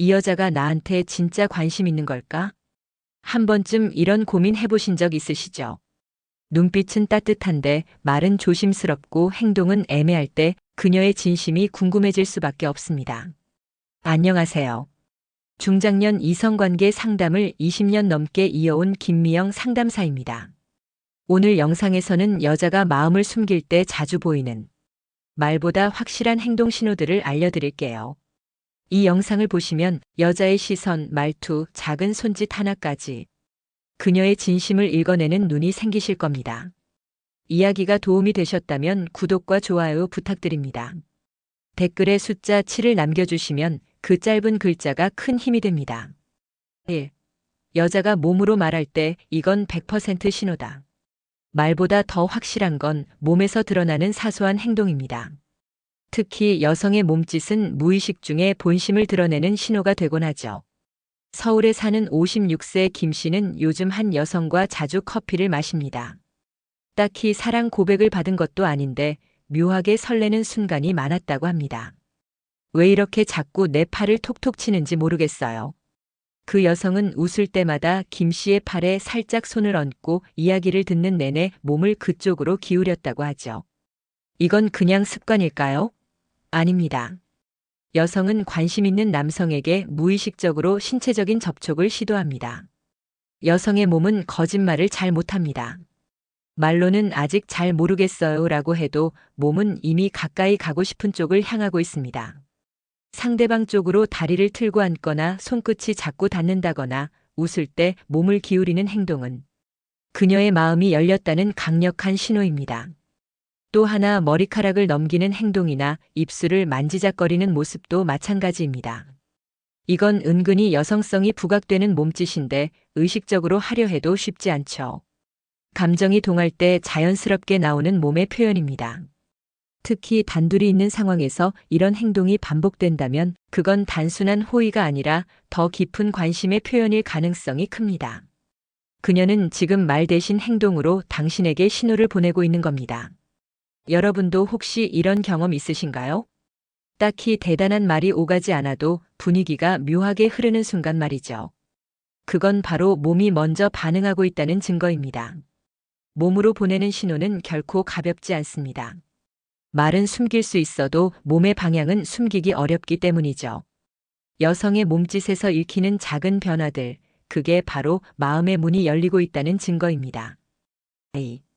이 여자가 나한테 진짜 관심 있는 걸까? 한 번쯤 이런 고민 해보신 적 있으시죠? 눈빛은 따뜻한데 말은 조심스럽고 행동은 애매할 때 그녀의 진심이 궁금해질 수밖에 없습니다. 안녕하세요. 중장년 이성관계 상담을 20년 넘게 이어온 김미영 상담사입니다. 오늘 영상에서는 여자가 마음을 숨길 때 자주 보이는 말보다 확실한 행동 신호들을 알려드릴게요. 이 영상을 보시면 여자의 시선, 말투, 작은 손짓 하나까지 그녀의 진심을 읽어내는 눈이 생기실 겁니다. 이야기가 도움이 되셨다면 구독과 좋아요 부탁드립니다. 댓글에 숫자 7을 남겨주시면 그 짧은 글자가 큰 힘이 됩니다. 1. 여자가 몸으로 말할 때 이건 100% 신호다. 말보다 더 확실한 건 몸에서 드러나는 사소한 행동입니다. 특히 여성의 몸짓은 무의식 중에 본심을 드러내는 신호가 되곤 하죠. 서울에 사는 56세 김 씨는 요즘 한 여성과 자주 커피를 마십니다. 딱히 사랑 고백을 받은 것도 아닌데 묘하게 설레는 순간이 많았다고 합니다. 왜 이렇게 자꾸 내 팔을 톡톡 치는지 모르겠어요. 그 여성은 웃을 때마다 김 씨의 팔에 살짝 손을 얹고 이야기를 듣는 내내 몸을 그쪽으로 기울였다고 하죠. 이건 그냥 습관일까요? 아닙니다. 여성은 관심 있는 남성에게 무의식적으로 신체적인 접촉을 시도합니다. 여성의 몸은 거짓말을 잘 못합니다. 말로는 아직 잘 모르겠어요 라고 해도 몸은 이미 가까이 가고 싶은 쪽을 향하고 있습니다. 상대방 쪽으로 다리를 틀고 앉거나 손끝이 자꾸 닿는다거나 웃을 때 몸을 기울이는 행동은 그녀의 마음이 열렸다는 강력한 신호입니다. 또 하나 머리카락을 넘기는 행동이나 입술을 만지작거리는 모습도 마찬가지입니다. 이건 은근히 여성성이 부각되는 몸짓인데 의식적으로 하려 해도 쉽지 않죠. 감정이 동할 때 자연스럽게 나오는 몸의 표현입니다. 특히 단둘이 있는 상황에서 이런 행동이 반복된다면 그건 단순한 호의가 아니라 더 깊은 관심의 표현일 가능성이 큽니다. 그녀는 지금 말 대신 행동으로 당신에게 신호를 보내고 있는 겁니다. 여러분도 혹시 이런 경험 있으신가요? 딱히 대단한 말이 오가지 않아도 분위기가 묘하게 흐르는 순간 말이죠. 그건 바로 몸이 먼저 반응하고 있다는 증거입니다. 몸으로 보내는 신호는 결코 가볍지 않습니다. 말은 숨길 수 있어도 몸의 방향은 숨기기 어렵기 때문이죠. 여성의 몸짓에서 읽히는 작은 변화들, 그게 바로 마음의 문이 열리고 있다는 증거입니다. A.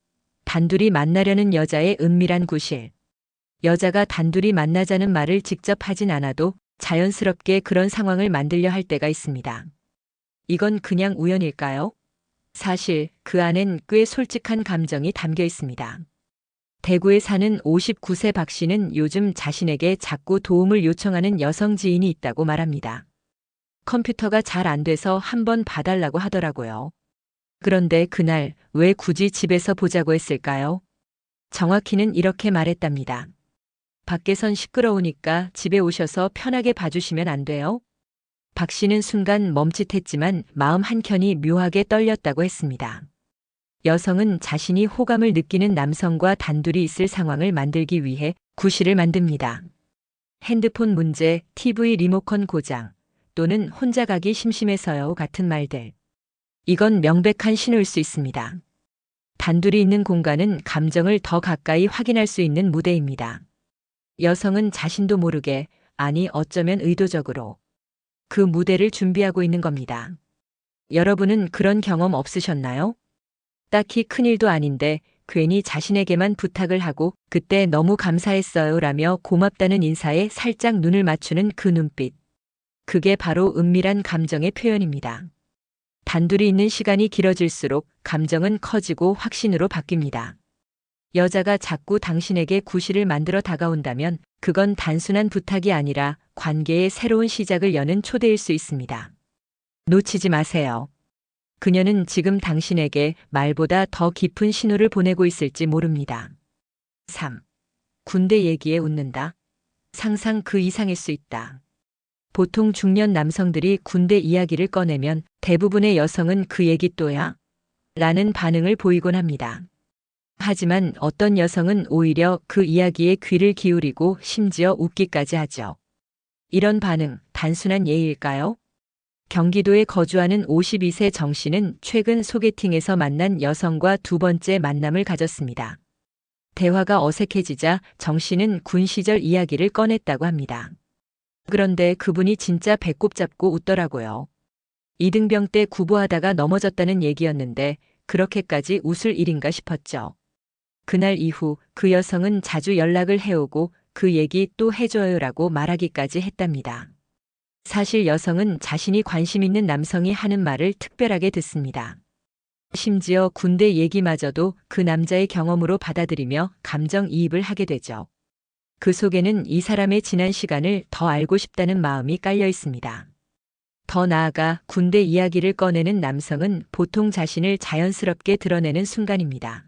단둘이 만나려는 여자의 은밀한 구실. 여자가 단둘이 만나자는 말을 직접 하진 않아도 자연스럽게 그런 상황을 만들려 할 때가 있습니다. 이건 그냥 우연일까요? 사실 그 안엔 꽤 솔직한 감정이 담겨 있습니다. 대구에 사는 59세 박 씨는 요즘 자신에게 자꾸 도움을 요청하는 여성 지인이 있다고 말합니다. 컴퓨터가 잘 안 돼서 한번 봐달라고 하더라고요. 그런데 그날 왜 굳이 집에서 보자고 했을까요? 정확히는 이렇게 말했답니다. 밖에선 시끄러우니까 집에 오셔서 편하게 봐주시면 안 돼요? 박 씨는 순간 멈칫했지만 마음 한켠이 묘하게 떨렸다고 했습니다. 여성은 자신이 호감을 느끼는 남성과 단둘이 있을 상황을 만들기 위해 구실을 만듭니다. 핸드폰 문제, TV 리모컨 고장, 또는 혼자 가기 심심해서요 같은 말들. 이건 명백한 신호일 수 있습니다. 단둘이 있는 공간은 감정을 더 가까이 확인할 수 있는 무대입니다. 여성은 자신도 모르게, 아니 어쩌면 의도적으로 그 무대를 준비하고 있는 겁니다. 여러분은 그런 경험 없으셨나요? 딱히 큰일도 아닌데 괜히 자신에게만 부탁을 하고 그때 너무 감사했어요 라며 고맙다는 인사에 살짝 눈을 맞추는 그 눈빛. 그게 바로 은밀한 감정의 표현입니다. 단둘이 있는 시간이 길어질수록 감정은 커지고 확신으로 바뀝니다. 여자가 자꾸 당신에게 구실을 만들어 다가온다면 그건 단순한 부탁이 아니라 관계의 새로운 시작을 여는 초대일 수 있습니다. 놓치지 마세요. 그녀는 지금 당신에게 말보다 더 깊은 신호를 보내고 있을지 모릅니다. 3. 군대 얘기에 웃는다. 상상 그 이상일 수 있다. 보통 중년 남성들이 군대 이야기를 꺼내면 대부분의 여성은 그 얘기 또야? 라는 반응을 보이곤 합니다. 하지만 어떤 여성은 오히려 그 이야기에 귀를 기울이고 심지어 웃기까지 하죠. 이런 반응, 단순한 예의일까요? 경기도에 거주하는 52세 정 씨는 최근 소개팅에서 만난 여성과 두 번째 만남을 가졌습니다. 대화가 어색해지자 정 씨는 군 시절 이야기를 꺼냈다고 합니다. 그런데 그분이 진짜 배꼽 잡고 웃더라고요. 이등병 때 구보하다가 넘어졌다는 얘기였는데 그렇게까지 웃을 일인가 싶었죠. 그날 이후 그 여성은 자주 연락을 해오고 그 얘기 또 해줘요라고 말하기까지 했답니다. 사실 여성은 자신이 관심 있는 남성이 하는 말을 특별하게 듣습니다. 심지어 군대 얘기마저도 그 남자의 경험으로 받아들이며 감정이입을 하게 되죠. 그 속에는 이 사람의 지난 시간을 더 알고 싶다는 마음이 깔려 있습니다. 더 나아가 군대 이야기를 꺼내는 남성은 보통 자신을 자연스럽게 드러내는 순간입니다.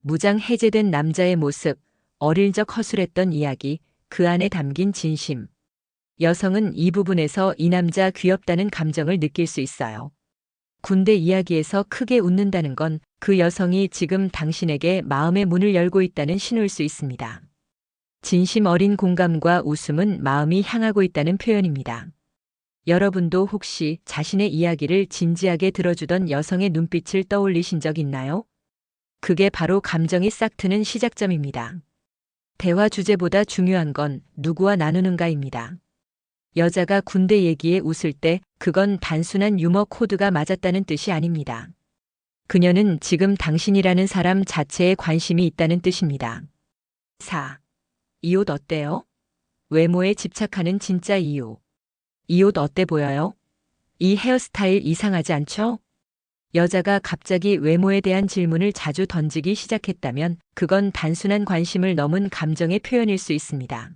무장 해제된 남자의 모습, 어릴 적 허술했던 이야기, 그 안에 담긴 진심. 여성은 이 부분에서 이 남자 귀엽다는 감정을 느낄 수 있어요. 군대 이야기에서 크게 웃는다는 건 그 여성이 지금 당신에게 마음의 문을 열고 있다는 신호일 수 있습니다. 진심 어린 공감과 웃음은 마음이 향하고 있다는 표현입니다. 여러분도 혹시 자신의 이야기를 진지하게 들어주던 여성의 눈빛을 떠올리신 적 있나요? 그게 바로 감정이 싹 트는 시작점입니다. 대화 주제보다 중요한 건 누구와 나누는가입니다. 여자가 군대 얘기에 웃을 때 그건 단순한 유머 코드가 맞았다는 뜻이 아닙니다. 그녀는 지금 당신이라는 사람 자체에 관심이 있다는 뜻입니다. 4. 이 옷 어때요? 외모에 집착하는 진짜 이유. 이 옷 어때 보여요? 이 헤어스타일 이상하지 않죠? 여자가 갑자기 외모에 대한 질문을 자주 던지기 시작했다면 그건 단순한 관심을 넘은 감정의 표현일 수 있습니다.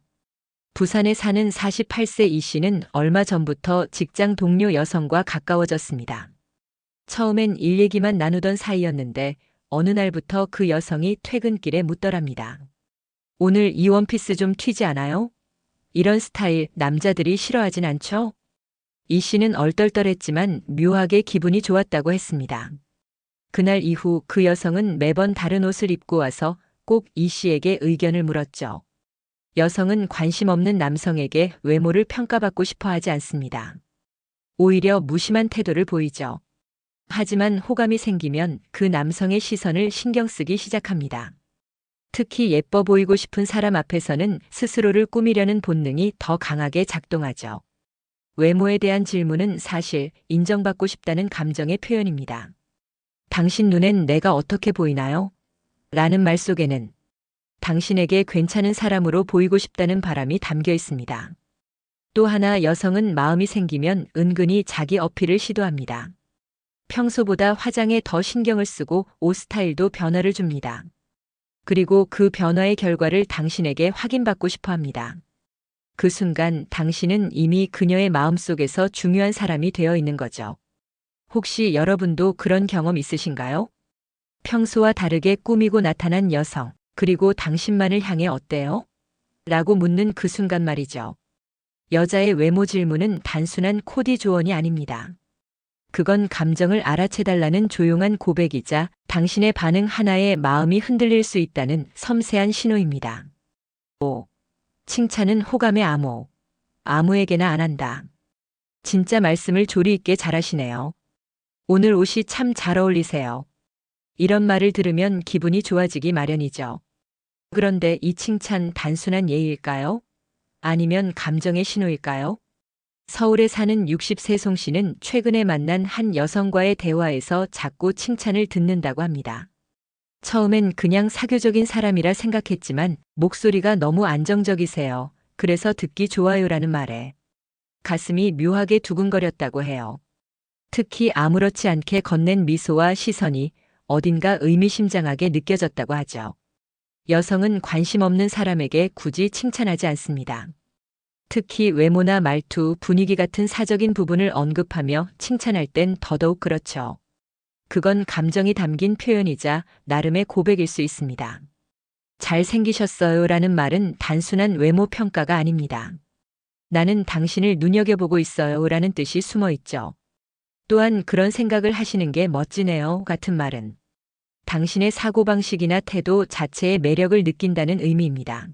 부산에 사는 48세 이 씨는 얼마 전부터 직장 동료 여성과 가까워졌습니다. 처음엔 일 얘기만 나누던 사이였는데 어느 날부터 그 여성이 퇴근길에 묻더랍니다. 오늘 이 원피스 좀 튀지 않아요? 이런 스타일 남자들이 싫어하진 않죠? 이 씨는 얼떨떨했지만 묘하게 기분이 좋았다고 했습니다. 그날 이후 그 여성은 매번 다른 옷을 입고 와서 꼭 이 씨에게 의견을 물었죠. 여성은 관심 없는 남성에게 외모를 평가받고 싶어 하지 않습니다. 오히려 무심한 태도를 보이죠. 하지만 호감이 생기면 그 남성의 시선을 신경 쓰기 시작합니다. 특히 예뻐 보이고 싶은 사람 앞에서는 스스로를 꾸미려는 본능이 더 강하게 작동하죠. 외모에 대한 질문은 사실 인정받고 싶다는 감정의 표현입니다. 당신 눈엔 내가 어떻게 보이나요? 라는 말 속에는 당신에게 괜찮은 사람으로 보이고 싶다는 바람이 담겨 있습니다. 또 하나 여성은 마음이 생기면 은근히 자기 어필을 시도합니다. 평소보다 화장에 더 신경을 쓰고 옷 스타일도 변화를 줍니다. 그리고 그 변화의 결과를 당신에게 확인받고 싶어 합니다. 그 순간 당신은 이미 그녀의 마음속에서 중요한 사람이 되어 있는 거죠. 혹시 여러분도 그런 경험 있으신가요? 평소와 다르게 꾸미고 나타난 여성, 그리고 당신만을 향해 어때요? 라고 묻는 그 순간 말이죠. 여자의 외모 질문은 단순한 코디 조언이 아닙니다. 그건 감정을 알아채달라는 조용한 고백이자 당신의 반응 하나에 마음이 흔들릴 수 있다는 섬세한 신호입니다. 5. 칭찬은 호감의 암호. 아무에게나 안 한다. 진짜 말씀을 조리 있게 잘하시네요. 오늘 옷이 참 잘 어울리세요. 이런 말을 들으면 기분이 좋아지기 마련이죠. 그런데 이 칭찬 단순한 예일까요? 아니면 감정의 신호일까요? 서울에 사는 60세 송 씨는 최근에 만난 한 여성과의 대화에서 자꾸 칭찬을 듣는다고 합니다. 처음엔 그냥 사교적인 사람이라 생각했지만 목소리가 너무 안정적이세요. 그래서 듣기 좋아요라는 말에 가슴이 묘하게 두근거렸다고 해요. 특히 아무렇지 않게 건넨 미소와 시선이 어딘가 의미심장하게 느껴졌다고 하죠. 여성은 관심 없는 사람에게 굳이 칭찬하지 않습니다. 특히 외모나 말투, 분위기 같은 사적인 부분을 언급하며 칭찬할 땐 더더욱 그렇죠. 그건 감정이 담긴 표현이자 나름의 고백일 수 있습니다. 잘생기셨어요 라는 말은 단순한 외모 평가가 아닙니다. 나는 당신을 눈여겨보고 있어요 라는 뜻이 숨어 있죠. 또한 그런 생각을 하시는 게 멋지네요 같은 말은 당신의 사고방식이나 태도 자체의 매력을 느낀다는 의미입니다.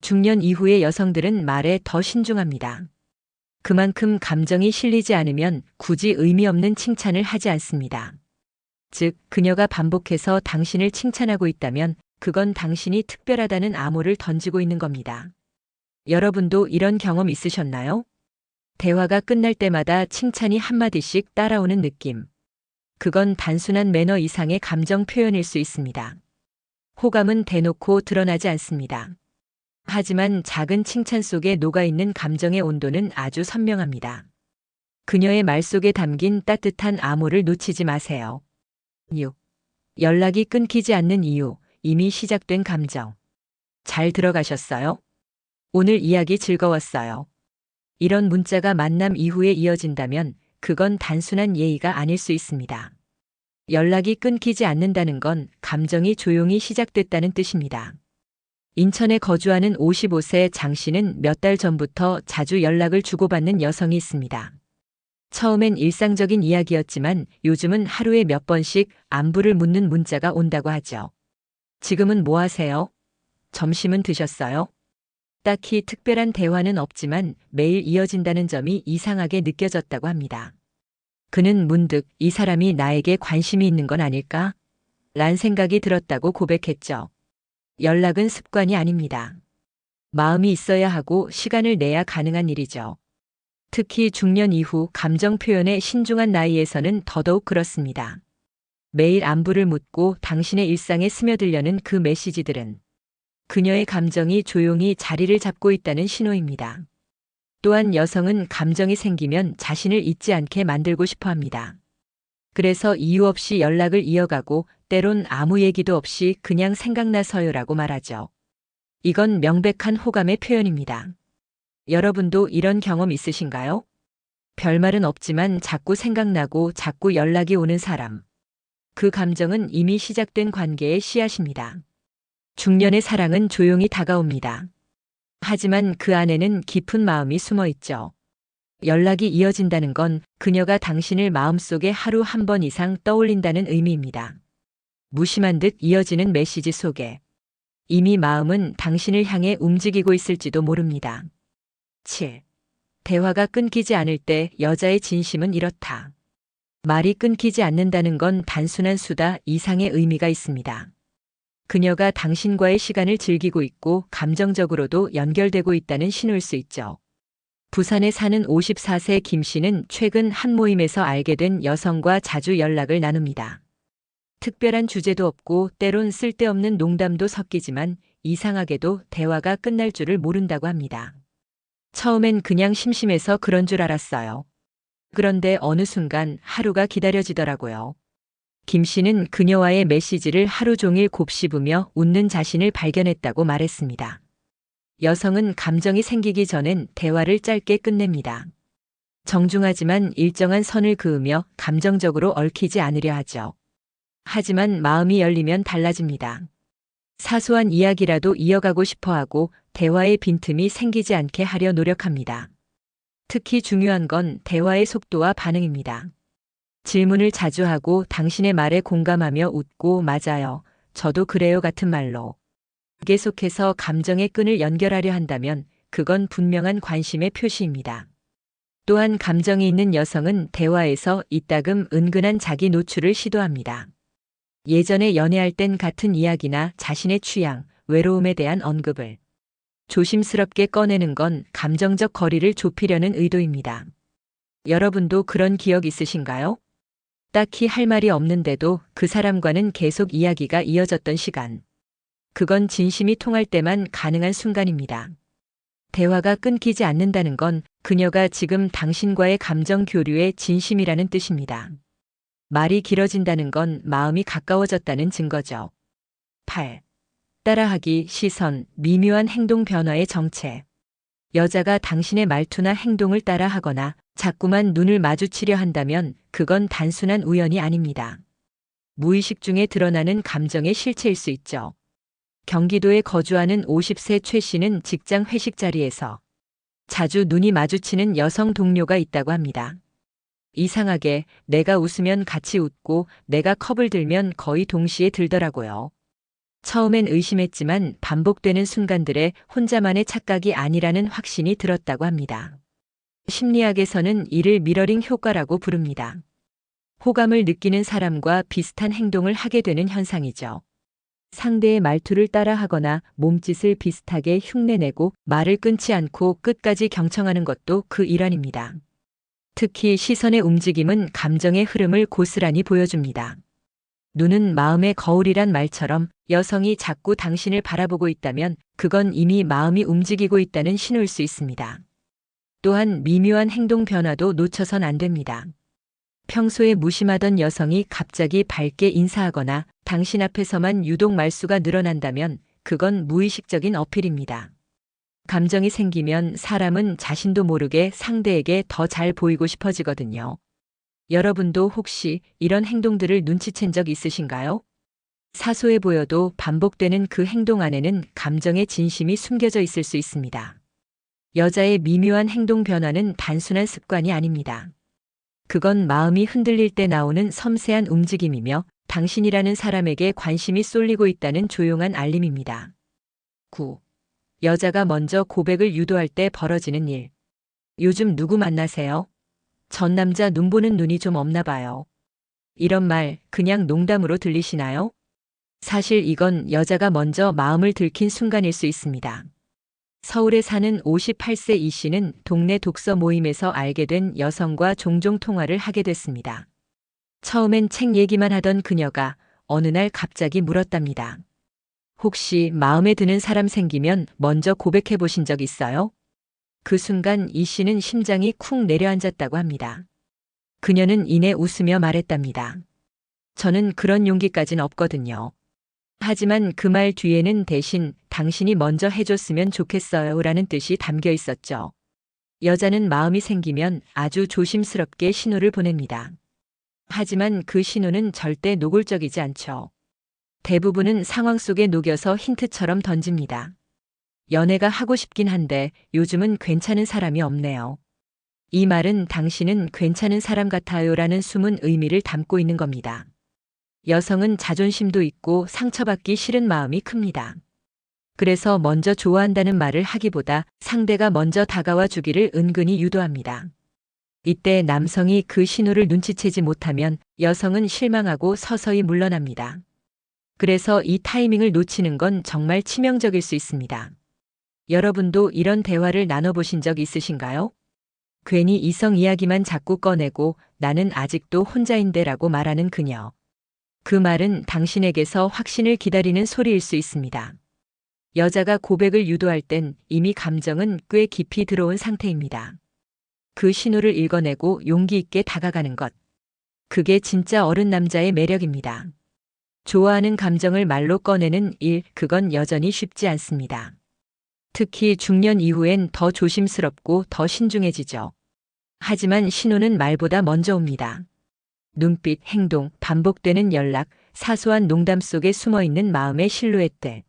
중년 이후의 여성들은 말에 더 신중합니다. 그만큼 감정이 실리지 않으면 굳이 의미 없는 칭찬을 하지 않습니다. 즉, 그녀가 반복해서 당신을 칭찬하고 있다면 그건 당신이 특별하다는 암호를 던지고 있는 겁니다. 여러분도 이런 경험 있으셨나요? 대화가 끝날 때마다 칭찬이 한마디씩 따라오는 느낌. 그건 단순한 매너 이상의 감정 표현일 수 있습니다. 호감은 대놓고 드러나지 않습니다. 하지만 작은 칭찬 속에 녹아있는 감정의 온도는 아주 선명합니다. 그녀의 말 속에 담긴 따뜻한 암호를 놓치지 마세요. 6. 연락이 끊기지 않는 이유, 이미 시작된 감정. 잘 들어가셨어요? 오늘 이야기 즐거웠어요. 이런 문자가 만남 이후에 이어진다면 그건 단순한 예의가 아닐 수 있습니다. 연락이 끊기지 않는다는 건 감정이 조용히 시작됐다는 뜻입니다. 인천에 거주하는 55세 장 씨는 몇 달 전부터 자주 연락을 주고받는 여성이 있습니다. 처음엔 일상적인 이야기였지만 요즘은 하루에 몇 번씩 안부를 묻는 문자가 온다고 하죠. 지금은 뭐 하세요? 점심은 드셨어요? 딱히 특별한 대화는 없지만 매일 이어진다는 점이 이상하게 느껴졌다고 합니다. 그는 문득 이 사람이 나에게 관심이 있는 건 아닐까? 란 생각이 들었다고 고백했죠. 연락은 습관이 아닙니다. 마음이 있어야 하고 시간을 내야 가능한 일이죠. 특히 중년 이후 감정 표현에 신중한 나이에서는 더더욱 그렇습니다. 매일 안부를 묻고 당신의 일상에 스며들려는 그 메시지들은 그녀의 감정이 조용히 자리를 잡고 있다는 신호입니다. 또한 여성은 감정이 생기면 자신을 잊지 않게 만들고 싶어 합니다. 그래서 이유 없이 연락을 이어가고 때론 아무 얘기도 없이 그냥 생각나서요라고 말하죠. 이건 명백한 호감의 표현입니다. 여러분도 이런 경험 있으신가요? 별말은 없지만 자꾸 생각나고 자꾸 연락이 오는 사람. 그 감정은 이미 시작된 관계의 씨앗입니다. 중년의 사랑은 조용히 다가옵니다. 하지만 그 안에는 깊은 마음이 숨어 있죠. 연락이 이어진다는 건 그녀가 당신을 마음속에 하루 한 번 이상 떠올린다는 의미입니다. 무심한 듯 이어지는 메시지 속에 이미 마음은 당신을 향해 움직이고 있을지도 모릅니다. 7. 대화가 끊기지 않을 때 여자의 진심은 이렇다. 말이 끊기지 않는다는 건 단순한 수다 이상의 의미가 있습니다. 그녀가 당신과의 시간을 즐기고 있고 감정적으로도 연결되고 있다는 신호일 수 있죠. 부산에 사는 54세 김 씨는 최근 한 모임에서 알게 된 여성과 자주 연락을 나눕니다. 특별한 주제도 없고 때론 쓸데없는 농담도 섞이지만 이상하게도 대화가 끝날 줄을 모른다고 합니다. 처음엔 그냥 심심해서 그런 줄 알았어요. 그런데 어느 순간 하루가 기다려지더라고요. 김 씨는 그녀와의 메시지를 하루 종일 곱씹으며 웃는 자신을 발견했다고 말했습니다. 여성은 감정이 생기기 전엔 대화를 짧게 끝냅니다. 정중하지만 일정한 선을 그으며 감정적으로 얽히지 않으려 하죠. 하지만 마음이 열리면 달라집니다. 사소한 이야기라도 이어가고 싶어 하고 대화의 빈틈이 생기지 않게 하려 노력합니다. 특히 중요한 건 대화의 속도와 반응입니다. 질문을 자주 하고 당신의 말에 공감하며 웃고 맞아요. 저도 그래요 같은 말로 계속해서 감정의 끈을 연결하려 한다면 그건 분명한 관심의 표시입니다. 또한 감정이 있는 여성은 대화에서 이따금 은근한 자기 노출을 시도합니다. 예전에 연애할 땐 같은 이야기나 자신의 취향, 외로움에 대한 언급을 조심스럽게 꺼내는 건 감정적 거리를 좁히려는 의도입니다. 여러분도 그런 기억 있으신가요? 딱히 할 말이 없는데도 그 사람과는 계속 이야기가 이어졌던 시간. 그건 진심이 통할 때만 가능한 순간입니다. 대화가 끊기지 않는다는 건 그녀가 지금 당신과의 감정 교류에 진심이라는 뜻입니다. 말이 길어진다는 건 마음이 가까워졌다는 증거죠. 8. 따라하기, 시선, 미묘한 행동 변화의 정체. 여자가 당신의 말투나 행동을 따라하거나 자꾸만 눈을 마주치려 한다면 그건 단순한 우연이 아닙니다. 무의식 중에 드러나는 감정의 실체일 수 있죠. 경기도에 거주하는 50세 최 씨는 직장 회식 자리에서 자주 눈이 마주치는 여성 동료가 있다고 합니다. 이상하게 내가 웃으면 같이 웃고 내가 컵을 들면 거의 동시에 들더라고요. 처음엔 의심했지만 반복되는 순간들에 혼자만의 착각이 아니라는 확신이 들었다고 합니다. 심리학에서는 이를 미러링 효과라고 부릅니다. 호감을 느끼는 사람과 비슷한 행동을 하게 되는 현상이죠. 상대의 말투를 따라하거나 몸짓을 비슷하게 흉내내고 말을 끊지 않고 끝까지 경청하는 것도 그 일환입니다. 특히 시선의 움직임은 감정의 흐름을 고스란히 보여줍니다. 눈은 마음의 거울이란 말처럼 여성이 자꾸 당신을 바라보고 있다면 그건 이미 마음이 움직이고 있다는 신호일 수 있습니다. 또한 미묘한 행동 변화도 놓쳐선 안 됩니다. 평소에 무심하던 여성이 갑자기 밝게 인사하거나 당신 앞에서만 유독 말수가 늘어난다면 그건 무의식적인 어필입니다. 감정이 생기면 사람은 자신도 모르게 상대에게 더 잘 보이고 싶어지거든요. 여러분도 혹시 이런 행동들을 눈치챈 적 있으신가요? 사소해 보여도 반복되는 그 행동 안에는 감정의 진심이 숨겨져 있을 수 있습니다. 여자의 미묘한 행동 변화는 단순한 습관이 아닙니다. 그건 마음이 흔들릴 때 나오는 섬세한 움직임이며 당신이라는 사람에게 관심이 쏠리고 있다는 조용한 알림입니다. 9. 여자가 먼저 고백을 유도할 때 벌어지는 일. 요즘 누구 만나세요? 전 남자 눈 보는 눈이 좀 없나 봐요. 이런 말 그냥 농담으로 들리시나요? 사실 이건 여자가 먼저 마음을 들킨 순간일 수 있습니다. 서울에 사는 58세 이 씨는 동네 독서 모임에서 알게 된 여성과 종종 통화를 하게 됐습니다. 처음엔 책 얘기만 하던 그녀가 어느 날 갑자기 물었답니다. 혹시 마음에 드는 사람 생기면 먼저 고백해 보신 적 있어요? 그 순간 이 씨는 심장이 쿵 내려앉았다고 합니다. 그녀는 이내 웃으며 말했답니다. 저는 그런 용기까진 없거든요. 하지만 그 말 뒤에는 대신 당신이 먼저 해줬으면 좋겠어요 라는 뜻이 담겨 있었죠. 여자는 마음이 생기면 아주 조심스럽게 신호를 보냅니다. 하지만 그 신호는 절대 노골적이지 않죠. 대부분은 상황 속에 녹여서 힌트처럼 던집니다. 연애가 하고 싶긴 한데 요즘은 괜찮은 사람이 없네요. 이 말은 당신은 괜찮은 사람 같아요 라는 숨은 의미를 담고 있는 겁니다. 여성은 자존심도 있고 상처받기 싫은 마음이 큽니다. 그래서 먼저 좋아한다는 말을 하기보다 상대가 먼저 다가와 주기를 은근히 유도합니다. 이때 남성이 그 신호를 눈치채지 못하면 여성은 실망하고 서서히 물러납니다. 그래서 이 타이밍을 놓치는 건 정말 치명적일 수 있습니다. 여러분도 이런 대화를 나눠보신 적 있으신가요? 괜히 이성 이야기만 자꾸 꺼내고 나는 아직도 혼자인데 라고 말하는 그녀. 그 말은 당신에게서 확신을 기다리는 소리일 수 있습니다. 여자가 고백을 유도할 땐 이미 감정은 꽤 깊이 들어온 상태입니다. 그 신호를 읽어내고 용기 있게 다가가는 것. 그게 진짜 어른 남자의 매력입니다. 좋아하는 감정을 말로 꺼내는 일, 그건 여전히 쉽지 않습니다. 특히 중년 이후엔 더 조심스럽고 더 신중해지죠. 하지만 신호는 말보다 먼저 옵니다. 눈빛, 행동, 반복되는 연락, 사소한 농담 속에 숨어 있는 마음의 실루엣들.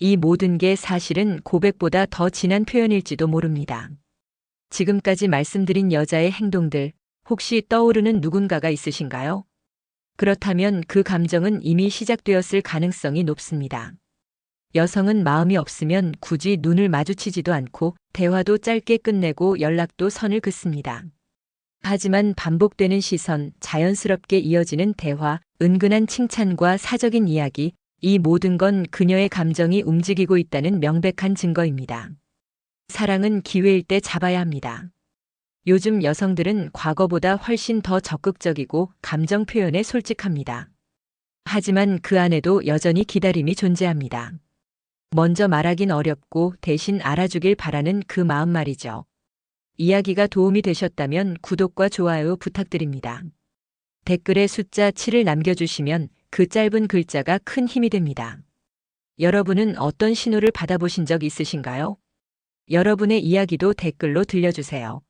이 모든 게 사실은 고백보다 더 진한 표현일지도 모릅니다. 지금까지 말씀드린 여자의 행동들, 혹시 떠오르는 누군가가 있으신가요? 그렇다면 그 감정은 이미 시작되었을 가능성이 높습니다. 여성은 마음이 없으면 굳이 눈을 마주치지도 않고 대화도 짧게 끝내고 연락도 선을 긋습니다. 하지만 반복되는 시선, 자연스럽게 이어지는 대화, 은근한 칭찬과 사적인 이야기, 이 모든 건 그녀의 감정이 움직이고 있다는 명백한 증거입니다. 사랑은 기회일 때 잡아야 합니다. 요즘 여성들은 과거보다 훨씬 더 적극적이고 감정 표현에 솔직합니다. 하지만 그 안에도 여전히 기다림이 존재합니다. 먼저 말하긴 어렵고 대신 알아주길 바라는 그 마음 말이죠. 이야기가 도움이 되셨다면 구독과 좋아요 부탁드립니다. 댓글에 숫자 7을 남겨주시면 그 짧은 글자가 큰 힘이 됩니다. 여러분은 어떤 신호를 받아보신 적 있으신가요? 여러분의 이야기도 댓글로 들려주세요.